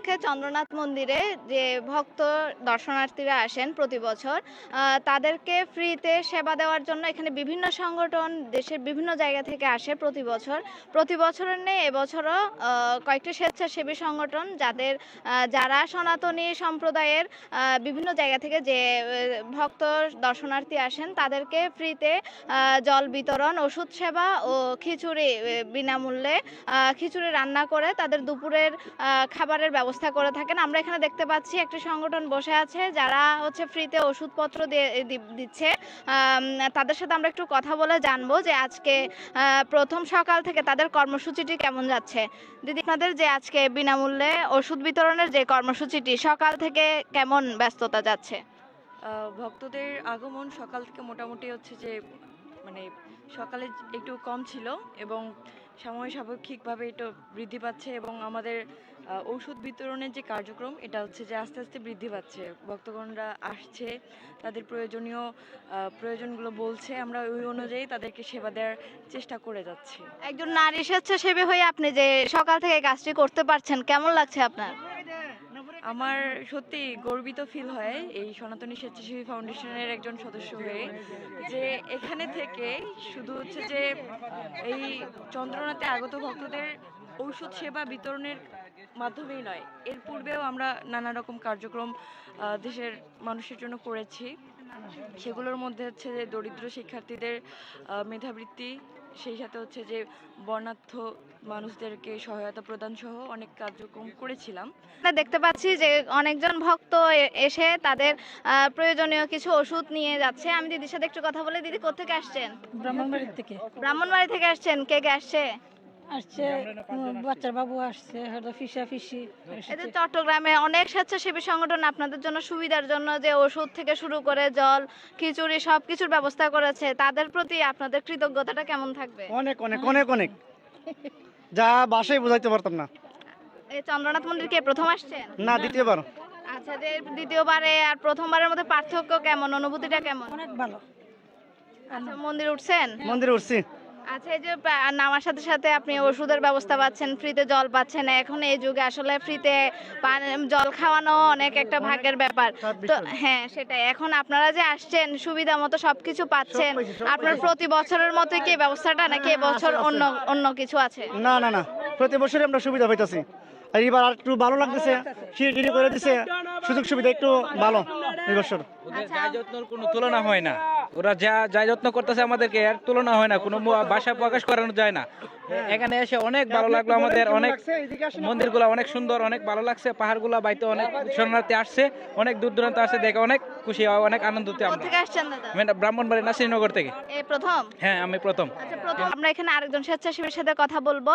উপলক্ষে চন্দ্রনাথ মন্দিরে যে ভক্ত দর্শনার্থীরা আসেন প্রতি বছর তাদেরকে ফ্রিতে সেবা দেওয়ার জন্য এখানে বিভিন্ন সংগঠন দেশের বিভিন্ন জায়গা থেকে আসে প্রতি বছর। প্রতি বছরের নেই এবছরও কয়েকটি স্বেচ্ছাসেবী সংগঠন যাদের যারা সনাতনী সম্প্রদায়ের বিভিন্ন জায়গা থেকে যে ভক্ত দর্শনার্থী আসেন তাদেরকে ফ্রিতে জল বিতরণ, ওষুধ সেবা ও খিচুড়ি বিনামূল্যে খিচুড়ি রান্না করে তাদের দুপুরের খাবারের ব্যবস্থা করে থাকেন। আমরা এখানে দেখতে পাচ্ছি একটি সংগঠন বসে আছে, যারা হচ্ছে ফ্রিতে ওষুধপত্র দিচ্ছে। তাদের সাথে আমরা একটু কথা বলে জানব যে আজকে প্রথম সকাল থেকে তাদের কর্মসূচিটি কেমন যাচ্ছে। দিদি, আপনাদের যে আজকে বিনামূল্যে ওষুধ বিতরণের যে কর্মসূচিটি, সকাল থেকে কেমন ব্যস্ততা যাচ্ছে? ভক্তদের আগমন সকাল থেকে মোটামুটি হচ্ছে যে মানে সকালে একটু কম ছিল এবং সময় সাপেক্ষিকভাবে একটু বৃদ্ধি পাচ্ছে এবং আমাদের ঔষধ বিতরণের যে কার্যক্রম এটা হচ্ছে যে আস্তে আস্তে বৃদ্ধি পাচ্ছে। ভক্তগণরা আসছে তাদের প্রয়োজনীয় প্রয়োজনগুলো বলছে। আমরা ওই অনুযায়ী তাদেরকে সেবা দেওয়ার চেষ্টা করে যাচ্ছি। একজন নারী স্বেচ্ছাসেবী হয়ে আপনি যে সকাল থেকে কাজটি করতে পারছেন কেমন লাগছে আপনার? আমার সত্যি গর্বিত ফিল হয় এই সনাতনী স্বেচ্ছাসেবী ফাউন্ডেশনের একজন সদস্য হয়ে যে এখানে থেকে শুধু হচ্ছে যে এই চন্দ্রনাথে আগত ভক্তদের ঔষধ সেবা বিতরণের মাধ্যমেই নয় এর পূর্বেও আমরা নানা রকম কার্যক্রম দেশের মানুষের জন্য করেছি। সেগুলোর মধ্যে হচ্ছে যে দরিদ্র শিক্ষার্থীদের মেধাবৃত্তি সেই সাথে হচ্ছে যে বর্ণাঢ্য মানুষদেরকে সহায়তা প্রদান সহ অনেক কার্যক্রম করেছিলাম। আমরা দেখতে পাচ্ছি যে অনেকজন ভক্ত এসে তাদের আহ, প্রয়োজনীয় কিছু ওষুধ নিয়ে যাচ্ছে। আমি দিদির সাথে একটু কথা বলে। দিদি কোথেকে আসছেন? ব্রাহ্মণবাড়ির থেকে। ব্রাহ্মণবাড়ি থেকে আসছেন। কে কে আসছে? আসছে বাচ্চার বাবু আসছে। হয়তো ফিসা ফিসি এই যে চট্টগ্রামে অনেক স্বেচ্ছাসেবী সংগঠন আপনাদের জন্য সুবিধার জন্য যে ওষুধ থেকে শুরু করে জল খিচুড়ি সব কিছুর ব্যবস্থা করেছে তাদের প্রতি আপনাদের কৃতজ্ঞতাটা কেমন থাকবে? অনেক অনেক অনেক অনেক। যা বাসায় বোঝাইতে পারতাম না। এই চন্দ্রনাথ মন্দির কে প্রথম আসছেন না দ্বিতীয়বার। আচ্ছা যে দ্বিতীয়বারে আর প্রথমবারের মধ্যে পার্থক্য কেমন? অনুভূতিটা কেমন? অনেক ভালো। আচ্ছা মন্দির উঠছেন? মন্দিরে উঠছি। আচ্ছা এই যে নামার সাথে সাথে আপনি ওষুধের ব্যবস্থা পাচ্ছেন ফ্রিতে জল পাচ্ছেন এখন এই যুগে আসলে ফ্রিতে জল খাওয়ানো অনেক একটা ভাগ্যের ব্যাপার। তো হ্যাঁ সেটাই। এখন আপনারা যে আসছেন সুবিধা মতো সবকিছু পাচ্ছেন আপনার প্রতি বছরের মতো কি ব্যবস্থাটা নাকি হ্যাঁ, আছে। অন্য অন্য কিছু আছে? না না না। প্রতি বছরই আমরা সুবিধা পাইতেছি। আর এবার আর একটু ভালো লাগতেছে সিঁড়ি করে দিছে। সুযোগ সুবিধা একটু ভালো এই বছর। আচ্ছা। কোনো তুলনা হয় না। ওরা যা যাই যত্ন করতেছে আমাদেরকে এর তুলনা হয় না কোনো ভাষা প্রকাশ করানো যায় না। এখানে এসে অনেক ভালো লাগল আমাদের অনেক মন্দিরগুলো অনেক সুন্দর অনেক ভালো লাগছে পাহাড়গুলো বাইতে অনেক শরণার্থী আসছে অনেক দূর দূরান্ত আসছে দেখে অনেক খুশি হয় অনেক আনন্দিত আমরা। ব্রাহ্মণবাড়ি নাসিরনগর থেকে। প্রথম? হ্যাঁ আমি প্রথম। আচ্ছা আমরা এখানে আরেকজন স্বেচ্ছাসেবীর সাথে কথা বলব।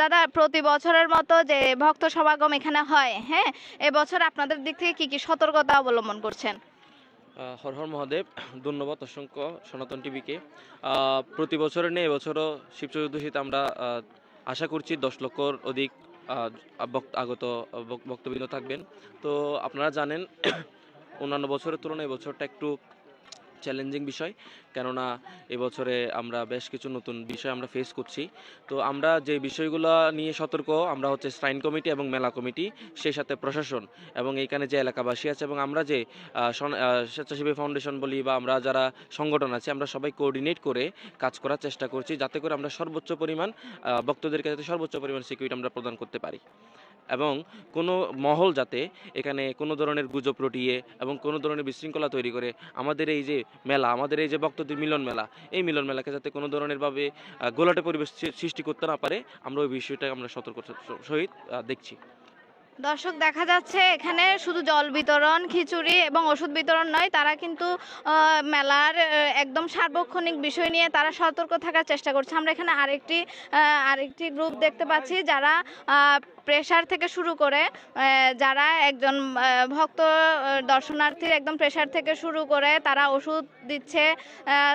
দাদা প্রতি বছরের মতো যে ভক্ত সমাগম এখানে হয় হ্যাঁ এবছর আপনাদের দিক থেকে কি কি সতর্কতা অবলম্বন করছেন? হর হর মহাদেব, ধন্যবাদ অসংখ্য সনাতন টিভিকে। প্রতি বছরের নেই এবছরও শিব চতুর্দশীতে আমরা আশা করছি দশ লক্ষর অধিক আগত বক্তব্য থাকবেন। তো আপনারা জানেন, অন্যান্য বছরের তুলনায় এবছরটা একটু চ্যালেঞ্জিং বিষয়। কেননা এবছরে আমরা বেশ কিছু নতুন বিষয় আমরা ফেস করছি। তো আমরা যে বিষয়গুলো নিয়ে সতর্ক, আমরা হচ্ছে শ্রাইন কমিটি এবং মেলা কমিটি সেই সাথে প্রশাসন এবং এইখানে যে এলাকাবাসী আছে এবং আমরা যে স্বেচ্ছাসেবী ফাউন্ডেশন বলি বা আমরা যারা সংগঠন আছে, আমরা সবাই কোঅর্ডিনেট করে কাজ করার চেষ্টা করছি যাতে করে আমরা সর্বোচ্চ পরিমাণ ভক্তদেরকে যাতে সর্বোচ্চ পরিমাণ সিকিউরিটি আমরা প্রদান করতে পারি। এবং কোনো মহল যাতে এখানে কোনো ধরনের গুজব রটিয়ে এবং কোনো ধরনের বিশৃঙ্খলা তৈরি করে আমাদের এই যে মেলা, আমাদের এই যে ভক্তদের মিলন মেলা, এই মিলন মেলাকে যাতে কোনো ধরনেরভাবে গোলাটে পরিবেশ সৃষ্টি করতে না পারে, আমরা ওই বিষয়টা আমরা সতর্ক সহিত দেখছি। দর্শক, দেখা যাচ্ছে এখানে শুধু জল বিতরণ, খিচুড়ি এবং ওষুধ বিতরণ নয়, তারা কিন্তু মেলার একদম সার্বক্ষণিক বিষয় নিয়ে তারা সতর্ক থাকার চেষ্টা করছে। আমরা এখানে আরেকটি আরেকটি গ্রুপ দেখতে পাচ্ছি যারা প্রেশার থেকে শুরু করে যারা একজন ভক্ত দর্শনার্থীর একদম প্রেশার থেকে শুরু করে তারা ওষুধ দিচ্ছে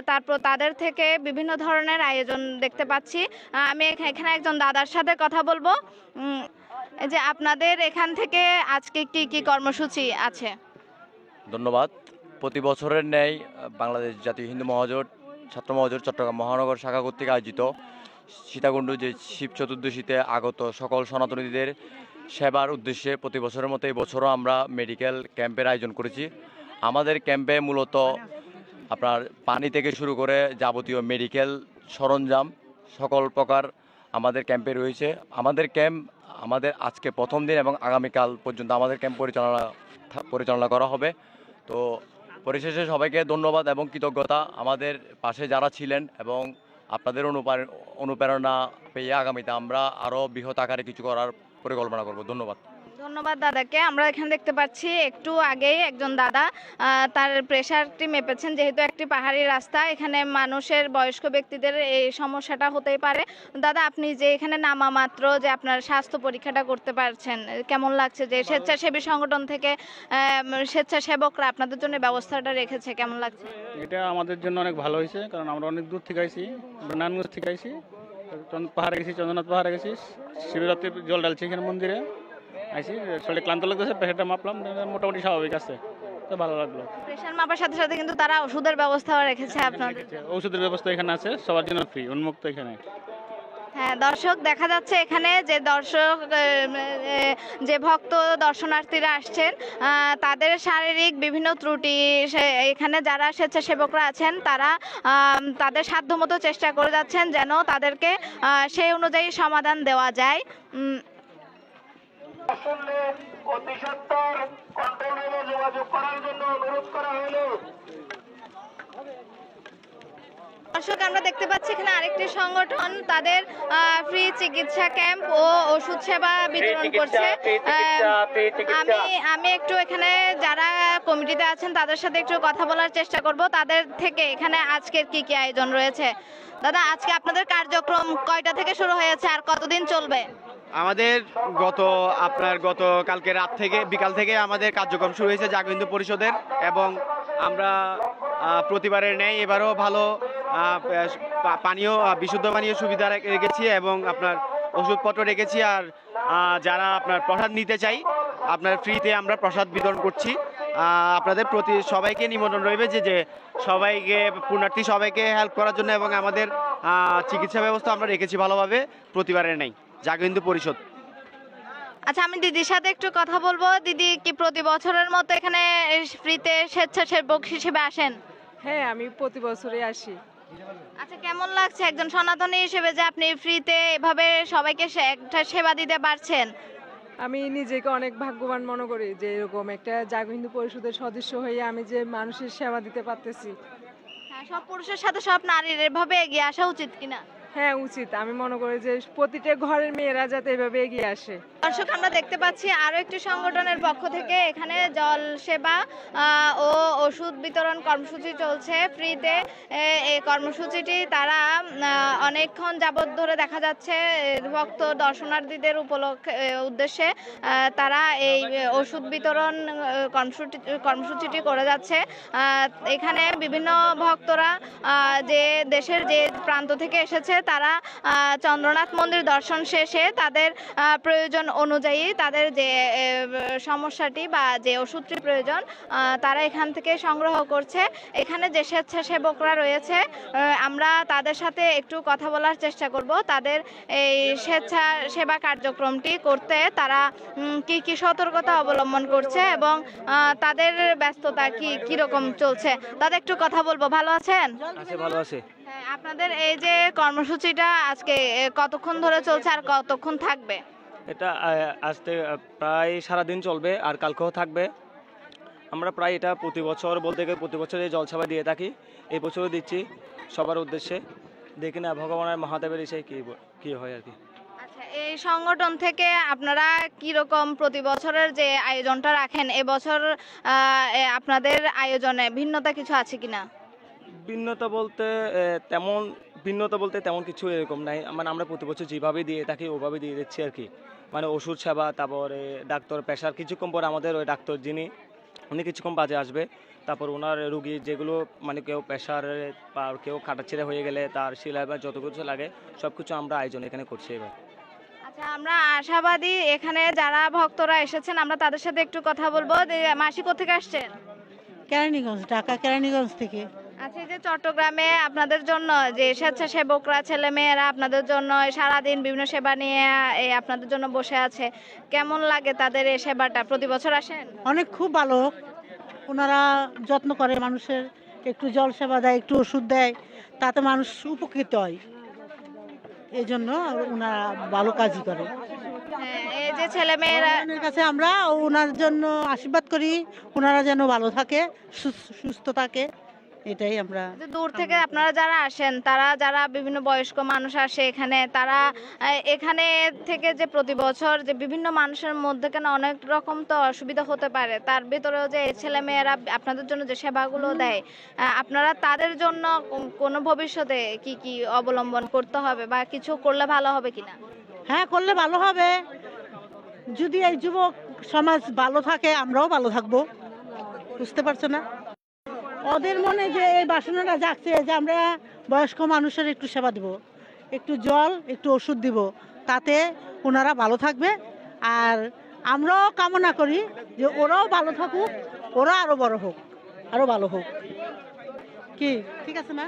তারপর তাদের থেকে বিভিন্ন ধরনের আয়োজন দেখতে পাচ্ছি। আমি এখা- এখানে একজন দাদার সাথে কথা বলব। যে আপনাদের এখান থেকে আজকে কি কি কর্মসূচি আছে? ধন্যবাদ। প্রতি বছরের ন্যায়, বাংলাদেশ জাতীয় হিন্দু মহাজোট, ছাত্র মহাজোট চট্টগ্রাম মহানগর শাখা কর্তৃক আয়োজিত সীতাকুণ্ড যে শিব চতুর্দশীতে আগত সকল সনাতনীদের সেবার উদ্দেশ্যে প্রতি বছরের মতো এই বছরও আমরা মেডিকেল ক্যাম্পের আয়োজন করেছি। আমাদের ক্যাম্পে মূলত আপনার পানি থেকে শুরু করে যাবতীয় মেডিকেল সরঞ্জাম সকল প্রকার আমাদের ক্যাম্পে রয়েছে। আমাদের ক্যাম্প আমাদের আজকে প্রথম দিন এবং আগামীকাল পর্যন্ত আমাদের ক্যাম্প পরিচালনা পরিচালনা করা হবে। তো পরিশেষে সবাইকে ধন্যবাদ এবং কৃতজ্ঞতা। আমাদের পাশে যারা ছিলেন এবং আপনাদের অনুপ্রে- অনুপ্রেরণা পেয়ে আগামীতে আমরা আরও বৃহৎ আকারে কিছু করার পরিকল্পনা করব। ধন্যবাদ। ধন্যবাদ দাদাকে। আমরা এখানে দেখতে পাচ্ছি একটু আগেই একজন দাদা তার প্রেশারটি মেপেছেন। যেহেতু একটি পাহাড়ি রাস্তা এখানে মানুষের বয়স্ক ব্যক্তিদের এই সমস্যাটা হতেই পারে। দাদা আপনি যে এখানে নামা মাত্র যে আপনার স্বাস্থ্য পরীক্ষাটা করতে পারছেন কেমন লাগছে যে স্বেচ্ছাসেবী সংগঠন থেকে আহ, স্বেচ্ছাসেবকরা আপনাদের জন্য ব্যবস্থাটা রেখেছে কেমন লাগছে? এটা আমাদের জন্য অনেক ভালো হয়েছে কারণ আমরা অনেক দূর থেকে আইছি নারায়ণগঞ্জ থেকে আইছি পাহাড়ে গেছি চন্দ্রনাথ পাহাড়ে গেছি শিবরাত্রি জল ঢালছি এখানে মন্দিরে। আইছি শরীরে ক্লান্ত লাগতেছে প্রেশারটা মাপলাম মোটামুটি স্বাভাবিক আছে তো ভালো লাগল। প্রেশার মাপার সাথে সাথে কিন্তু তারা ওষুধের ব্যবস্থাও রেখেছে আপনাদের। ঔষধের ব্যবস্থা এখানে আছে সবার জন্য ফ্রি উন্মুক্ত এখানে। হ্যাঁ দর্শক দেখা যাচ্ছে এখানে যে দর্শক যে ভক্ত দর্শনার্থীরা আসছেন তাদের শারীরিক বিভিন্ন ত্রুটি এখানে যারা স্বেচ্ছাসেবকরা আছেন তারা তাদের সাধ্যমতো চেষ্টা করে যাচ্ছেন যেন তাদেরকে সেই অনুযায়ী সমাধান দেওয়া যায়। উম, দর্শক আমরা দেখতে পাচ্ছি এখানে আরেকটি সংগঠন তাদের ফ্রি চিকিৎসা ক্যাম্প ও ওষুধ সেবা বিতরণ করছে। আমি আমি একটু এখানে যারা কমিটিতে আছেন তাদের সাথে একটু কথা বলার চেষ্টা করব। তাদের থেকে এখানে আজকের কি কি আয়োজন রয়েছে? দাদা আজকে আপনাদের কার্যক্রম কয়টা থেকে শুরু হয়েছে আর কতদিন চলবে? আমাদের গত, আপনার গত কালকে রাত থেকে, বিকাল থেকে আমাদের কার্যক্রম শুরু হয়েছে জাগবিন্দু পরিষদের এবং আমরা প্রতিবারের ন্যায় এবারও ভালো পানীয় বিশুদ্ধ পানীয় সুবিধা রেখেছি এবং আপনার ওষুধপত্র রেখেছি আর যারা আপনার প্রসাদ নিতে চাই, আপনার ফ্রিতে আমরা প্রসাদ বিতরণ করছি। আপনাদের প্রতি সবাইকে নিমন্ত্রণ রইবে যে যে সবাইকে, পুণ্যার্থী সবাইকে হেল্প করার জন্য এবং আমাদের চিকিৎসা ব্যবস্থা আমরা রেখেছি ভালোভাবে প্রতিবারের নেই জাগবিন্দু পরিষদ। আচ্ছা আমি দিদির সাথে একটু কথা বলব। দিদি কি প্রতি বছরের মতো এখানে ফ্রিতে স্বেচ্ছাসেবক হিসেবে আসেন? হ্যাঁ আমি প্রতি বছরই আসি। আচ্ছা কেমন লাগছে একজন সনাতনী হিসেবে যে আপনি ফ্রিতে এভাবে সবাইকে সে- একটা সেবা দিতে পারছেন? আমি নিজেকে অনেক ভাগ্যবান মনে করি যে এরকম একটা জাগ হিন্দু পরিষদের সদস্য হয়ে আমি যে মানুষের সেবা দিতে পারতেছি। হ্যাঁ সব পুরুষের সাথে সব নারীর এভাবে এগিয়ে আসা উচিত কিনা? হ্যাঁ উচিত। আমি মনে করি যে প্রতিটা ঘরের মেয়েরা যাতে এভাবে এগিয়ে আসে। দর্শক, আমরা দেখতে পাচ্ছি আরও একটি সংগঠনের পক্ষ থেকে এখানে জল সেবা ও ওষুধ বিতরণ কর্মসূচি চলছে ফ্রিতে। এই কর্মসূচিটি তারা অনেকক্ষণ যাবত ধরে দেখা যাচ্ছে ভক্ত দর্শনার্থীদের উপলক্ষে উদ্দেশ্যে তারা এই ওষুধ বিতরণ কর্মসূচি, কর্মসূচিটি করে যাচ্ছে। এখানে বিভিন্ন ভক্তরা যে দেশের যে প্রান্ত থেকে এসেছে তারা চন্দ্রনাথ মন্দির দর্শন শেষে তাদের প্রয়োজন অনুযায়ী তাদের যে সমস্যাটি বা যে ওষুধটি প্রয়োজন তারা এখান থেকে সংগ্রহ করছে। এখানে যে স্বেচ্ছাসেবকরা রয়েছে আমরা তাদের সাথে একটু কথা বলার চেষ্টা করব। তাদের এই স্বেচ্ছা সেবা কার্যক্রমটি করতে তারা কি কি সতর্কতা অবলম্বন করছে এবং তাদের ব্যস্ততা কি, কীরকম চলছে, তাদের একটু কথা বলব। ভালো আছেন? ভালো আছে। আপনাদের এই যে কর্মসূচিটা আজকে কতক্ষণ ধরে চলছে আর কতক্ষণ থাকবে? এটা আজ থেকে প্রায় সারাদিন চলবে আর কালকেও থাকবে। আমরা প্রায় এটা প্রতি বছর বলতে গেলে প্রতি বছর এই জলসভা দিয়ে থাকি। এই বছরও দিচ্ছি সবার উদ্দেশ্যে। দেখি না ভগবানের মহাদেবের ইসে কি কি হয় আর কি। আচ্ছা এই সংগঠন থেকে আপনারা কি রকম প্রতি বছরের যে আয়োজনটা রাখেন এবছর আপনাদের আয়োজনে ভিন্নতা কিছু আছে কিনা? ভিন্নতা বলতে তেমন ভিন্নতা বলতে তেমন কিছু এরকম নাই। মানে আমরা প্রতি বছর যেভাবে দিয়ে থাকি ওভাবে দিয়ে দিচ্ছি আর কি। মানে ওষুধ সেবা তারপরে ডাক্তার পেশার কিছুক্ষণ পর আমাদের ওই ডাক্তার যিনি উনি কিছুক্ষণ বাজে আসবে। তারপর ওনার রুগী যেগুলো মানে কেউ প্রেশার বা কেউ কাটাছিড়ে হয়ে গেলে তার শিলা বা যত কিছু লাগে সব কিছু আমরা আয়োজন এখানে করছি এবার। আচ্ছা আমরা আশাবাদী এখানে যারা ভক্তরা এসেছেন আমরা তাদের সাথে একটু কথা বলব। যে, মাসি কোথেকে আসছেন? কেরানীগঞ্জ ঢাকা কেরানীগঞ্জ থেকে। আচ্ছা এই যে চট্টগ্রামে আপনাদের জন্য যে স্বেচ্ছাসেবকরা ছেলে মেয়েরা আপনাদের জন্য সারাদিন বিভিন্ন সেবা নিয়ে এই আপনাদের জন্য বসে আছে কেমন লাগে তাদের এই সেবাটা? প্রতি বছর আসেন? অনেক খুব ভালো ওনারা যত্ন করে মানুষের একটু জল সেবা দেয় একটু ওষুধ দেয় তাতে মানুষ উপকৃত হয়। এই জন্য ওনারা ভালো কাজই করে। হ্যাঁ, এই যে ছেলে মেয়েরা কাছে আমরা ওনার জন্য আশীর্বাদ করি। ওনারা যেন ভালো থাকে সুস- সুস্থ থাকে। এটাই আমরা দূর থেকে আপনারা যারা আসেন তারা যারা বিভিন্ন বয়স্ক মানুষ আসে এখানে তারা এখানে থেকে যে প্রতি বছর যে বিভিন্ন মানুষের মধ্যে কেন অনেক রকম তো অসুবিধা হতে পারে তার ভিতরেও যে ছেলে মেয়েরা আপনাদের জন্য যে সেবাগুলো দেয় আপনারা তাদের জন্য কোন- কোনো ভবিষ্যতে কি কি অবলম্বন করতে হবে বা কিছু করলে ভালো হবে কিনা? হ্যাঁ করলে ভালো হবে। যদি এই যুবক সমাজ ভালো থাকে আমরাও ভালো থাকব। বুঝতে পারছ না? ওদের মনে যে এই বাসনাটা জাগছে যে আমরা বয়স্ক মানুষের একটু সেবা দেব, একটু জল, একটু ওষুধ দিব, তাতে ওনারা ভালো থাকবে। আর আমরাও কামনা করি যে ওরাও ভালো থাকুক, ওরা আরও বড় হোক আরও ভালো হোক। কি? ঠিক আছে না